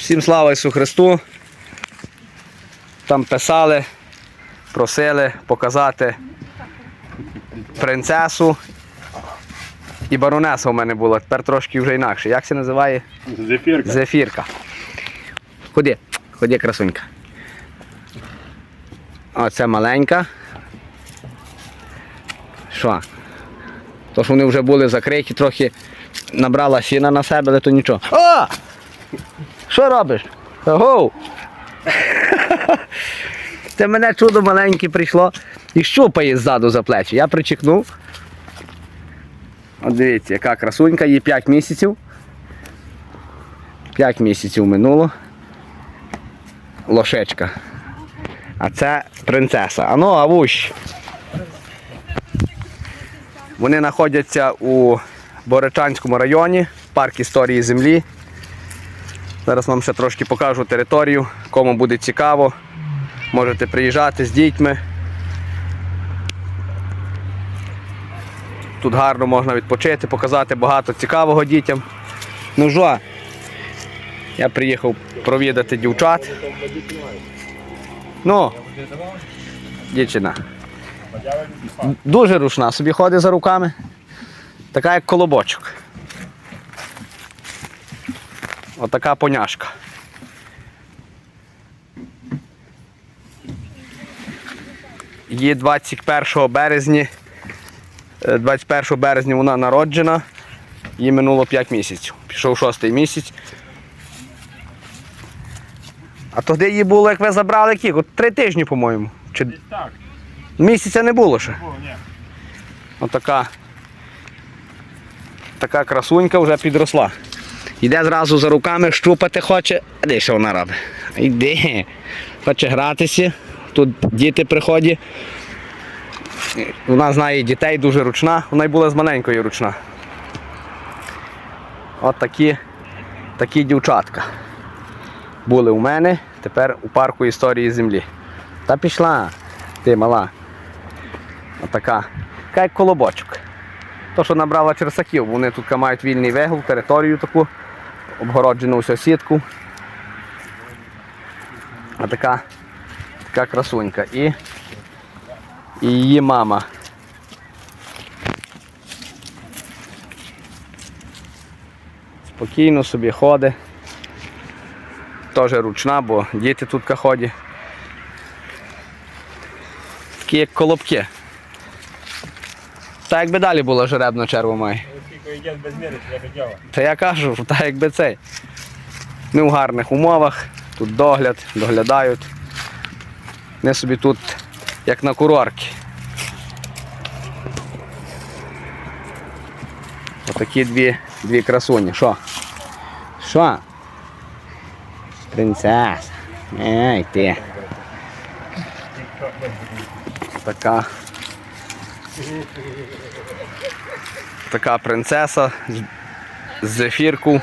Всім слава Ісу Христу. Там писали, просили показати принцесу. І баронеса у мене була, тепер трошки вже інакше. Як це називає? Зефірка. Зефірка. Ходи, ходи, красунька. Оце маленька. Що? То що вони вже були закриті, трохи набрала сіна на себе, але то нічого. О! Що робиш? Гоу! Це мене чудо маленьке прийшло і щупає ззаду за плечі. Я причекнув. От дивіться, яка красунька, їй 5 місяців. 5 місяців минуло. Лошечка. А це принцеса. Ану, авущ. Вони знаходяться у Боричанському районі, парк історії землі. Зараз вам ще трошки покажу територію, кому буде цікаво. Можете приїжджати з дітьми. Тут гарно можна відпочити, показати багато цікавого дітям. Ну що, я приїхав провідати дівчат. Ну, дівчина. Дуже рушна, собі ходить за руками. Така як колобочок. Отака поняшка. Її 21 березня. е, 21 березня вона народжена. Їй минуло 5 місяців. Пішов 6 місяць. А тоді її було, як ви забрали кік, от три тижні, по-моєму. Чи Так, місяця не було ще. о, ні. Отака. Така красунька вже підросла. Йде зразу за руками, щупати хоче. А де що вона робить? Йди. Хоче гратися. Тут діти приходять. Вона знає дітей дуже ручна. Вона й була з маленькою ручна. От такі, такі дівчатка. Були у мене, тепер у парку історії землі. Та пішла, ти мала. Отака. Така як колобочок. То, що набрала черсаків, вони тут мають вільний вигул, територію таку, обгороджену всю сітку. А така, така красунька. І, і її мама. Спокійно собі ходить. Теж ручна, бо діти тут ходять. Такі як колобки. Так якби далі була жеребна черва діло. Та я кажу, так якби цей. Ми в гарних умовах, тут догляд, доглядають. Ми собі тут як на курорті. Отакі дві, дві красуні. Що? Що? Принцеса. Ей ти. Така. Така принцеса з- зефірку.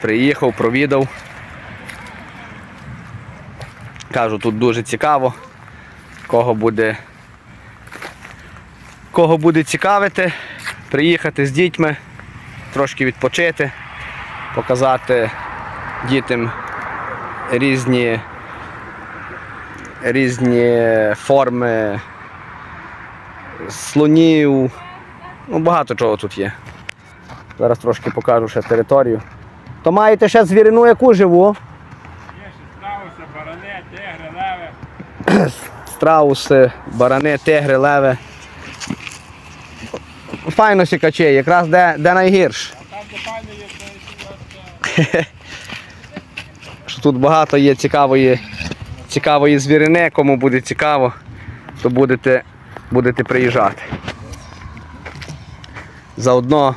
Приїхав, провідав. Кажу, тут дуже цікаво. Кого буде, кого буде цікавити, приїхати з дітьми, трошки відпочити, показати дітям різні, різні форми слонів. Ну, багато чого тут є. Зараз трошки покажу ще територію. То маєте ще звірину яку живу? Є ще страуси, барани, тигри, леви. Страуси, барани, тигри, леви. Файно сікачі, якраз де, де найгірше. А там де файно є, то тут багато є цікавої, цікавої звірини, кому буде цікаво, то будете, будете приїжджати. Заодно,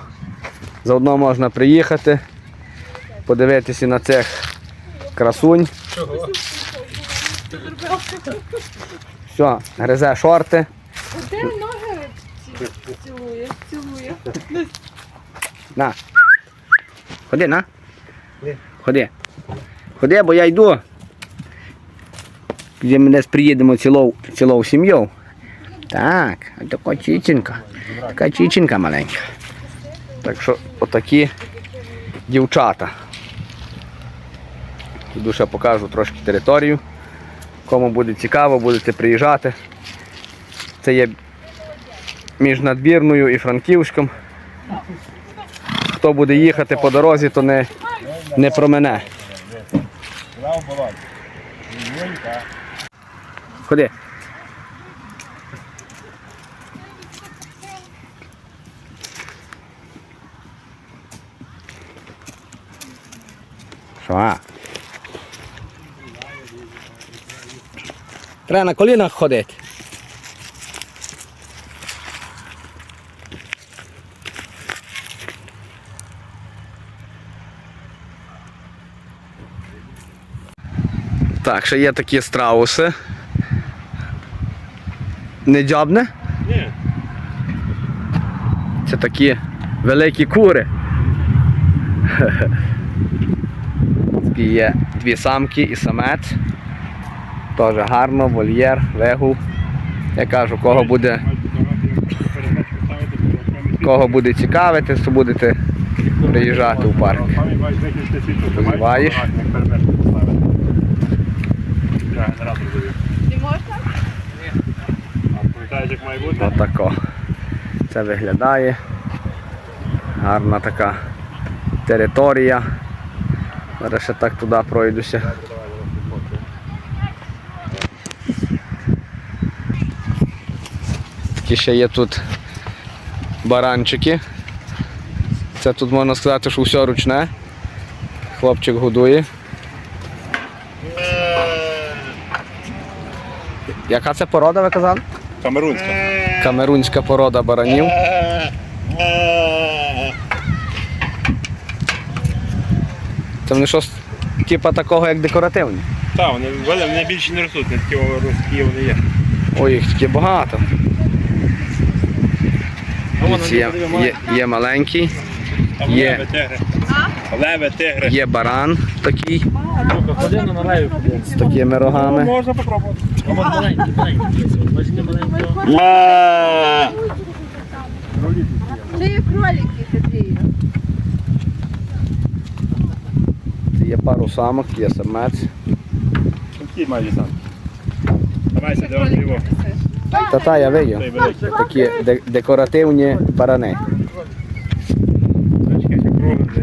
заодно можна приїхати, подивитися на цих красунь. Все, гризе шорти. Де ноги цілує, цілує. На. Ходи, на. Ходи. Ходи, бо я йду. Де ми десь приїдемо цілою, цілою сім'єю. Так, така чіченька. Така чіченька маленька. Так що отакі дівчата. Іду ще покажу трошки територію. Кому буде цікаво, будете приїжджати. Це є між надбірною і Франківськом. Хто буде їхати по дорозі, то не, не про мене. Куди в болоті? Юнька. Ходи. Треба на колінах ходити. Так, ще є такі страуси. Не дзьобне? Ні. Це такі великі кури. Такі є дві самки і самець. Теж гарно, вольєр, вигул. Я кажу, кого буде, кого буде цікавити, то будете приїжджати у парк. Позиваєш? Я генератор завів. Не можна? А пам'ятаєш, як має бути? Отако. Це виглядає. Гарна така територія. Зараз ще так туди пройдуся. Такі ще є тут баранчики. Це тут можна сказати, що все ручне. Хлопчик годує. Яка це порода, ви казали? Камерунська. Камерунська порода баранів. Це вони щось типа такого, як декоративні. Так, вони, вони, більше не ростуть, не такі росткі вони є. Ой, їх такі багато. Ну, Є, є, є маленький, є. Леви, тигри. Є баран такий з такими рогами. Можна попробувати. Маленький, маленький. Маленький. Це є кролики такі. Це є пару самок, є самець. Які майже сам. Давайся, де вам. Та та я видів. Такі декоративні барани. Круглі.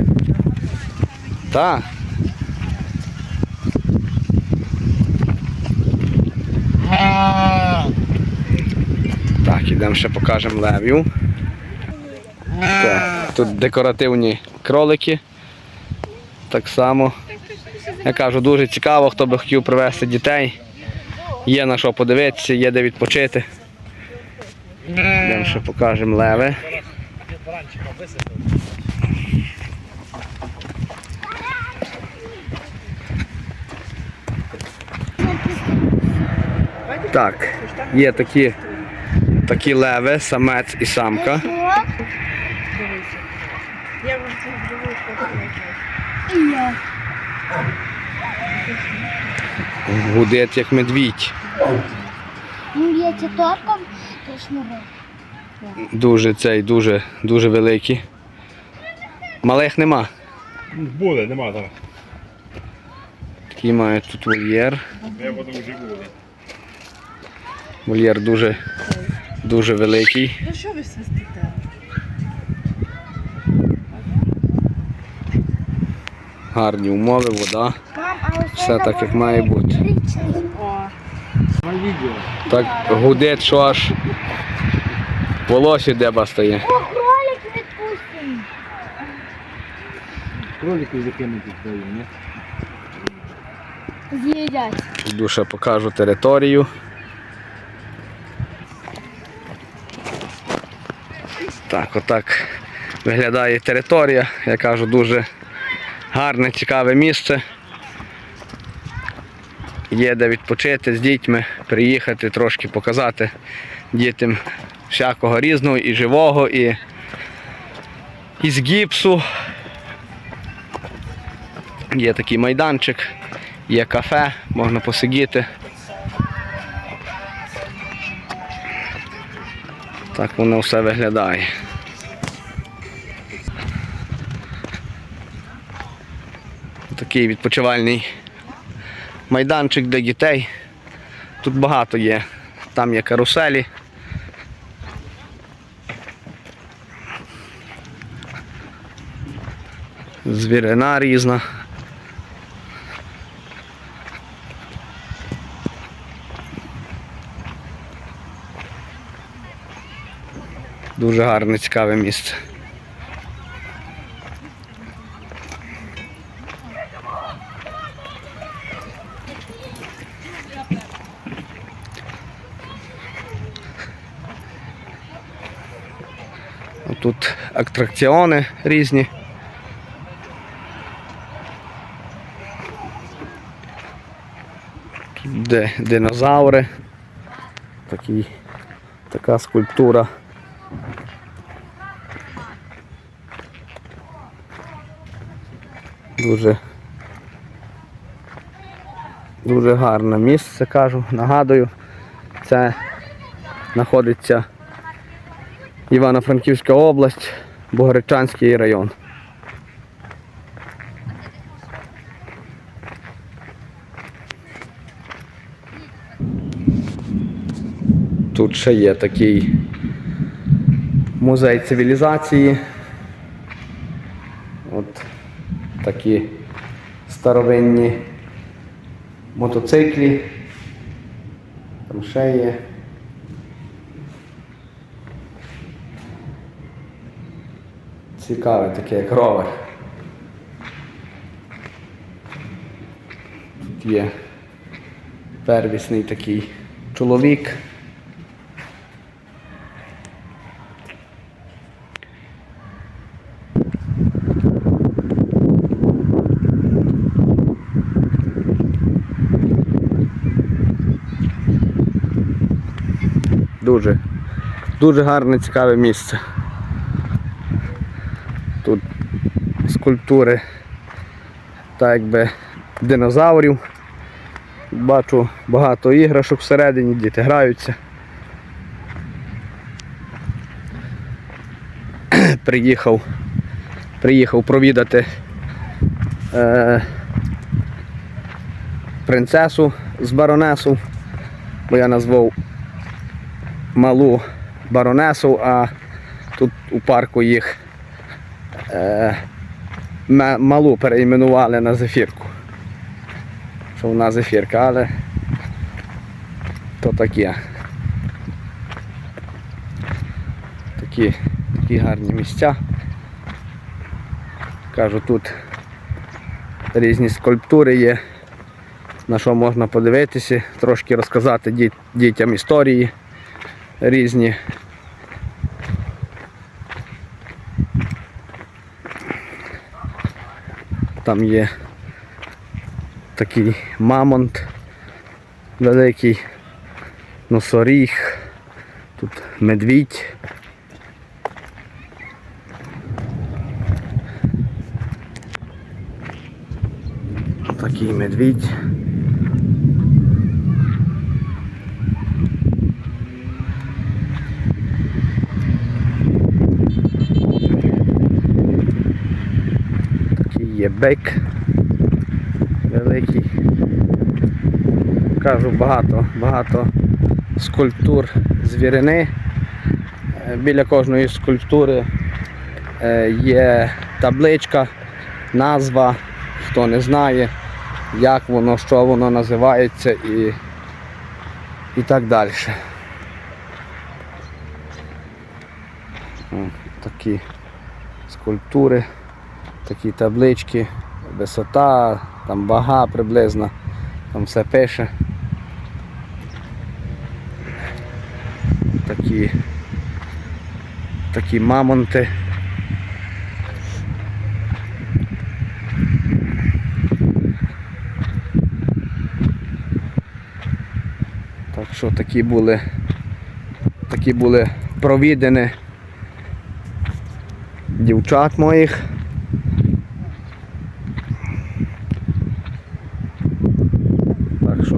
Так. Так, ідемо ще покажемо левів. Тут декоративні кролики. Так само. Я кажу, дуже цікаво, хто би хотів привезти дітей. Є на що подивитися, є де відпочити. Йдемо ще покажемо леви. Так, є такі, такі леви, самець і самка. Я вам зробила, що Гудить як медвідь. Ну, я ці торком шнури. Дуже цей, дуже, дуже великий. Малих нема. Буде, нема зараз. Такий має тут вольєр. Я буду вже буде. Вольєр дуже, дуже великий. Ну що ви свистите? Гарні умови, вода. Все так, як має бути. Так гудить, що аж волосся деба стає. О, кролик відпустимо. Кролики закинути даю, ні? З'їдять. Ще покажу територію. Так, отак виглядає територія. Я кажу, дуже гарне, цікаве місце. Є де відпочити з дітьми, приїхати, трошки показати дітям всякого різного, і живого, і, і з гіпсу. Є такий майданчик, є кафе, можна посидіти. Так воно все виглядає. Такий відпочивальний майданчик для дітей. Тут багато є. Там є каруселі. Звірина різна. Дуже гарне, цікаве місце. Тут атракціони різні. Тут де динозаври. Такий, така скульптура. Дуже дуже гарне місце, кажу, нагадую. Це знаходиться Івано-Франківська область, Богородчанський район. Тут ще є такий музей цивілізації. От такі старовинні мотоциклі. Там ще є. Цікаве таке, як ровер. Тут є первісний такий чоловік. Дуже, дуже гарне, цікаве місце. Тут скульптури так якби динозаврів. Бачу багато іграшок всередині, діти граються. Приїхав, приїхав провідати е, принцесу з баронесу, бо я назвав малу баронесу, а тут у парку їх е, малу переіменували на зефірку. Що вона зефірка, але то таке. Такі, такі гарні місця. Кажу, тут різні скульптури є, на що можна подивитися, трошки розказати дітям історії різні. Там є такий мамонт великий, носоріг, тут медвідь. Такий медвідь. Бек великий. Кажу, багато, багато скульптур звірини. Е, Біля кожної скульптури е, є табличка, назва, хто не знає, як воно, що воно називається і, і так далі. Такі скульптури, такі таблички, висота, там вага приблизно, там все пише. Такі, такі мамонти. Так що такі були, такі були провідини дівчат моїх. Так що,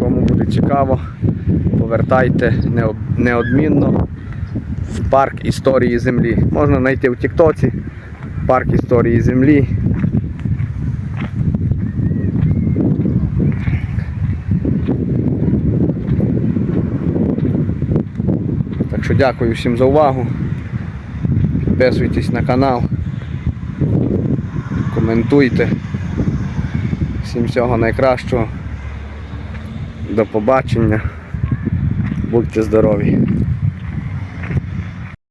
кому буде цікаво, повертайте неодмінно. в парк історії землі. Можна знайти в Тіктоці парк історії землі. Так що дякую всім за увагу. Підписуйтесь на канал. Коментуйте. Всім всього найкращого. До побачення. Будьте здорові.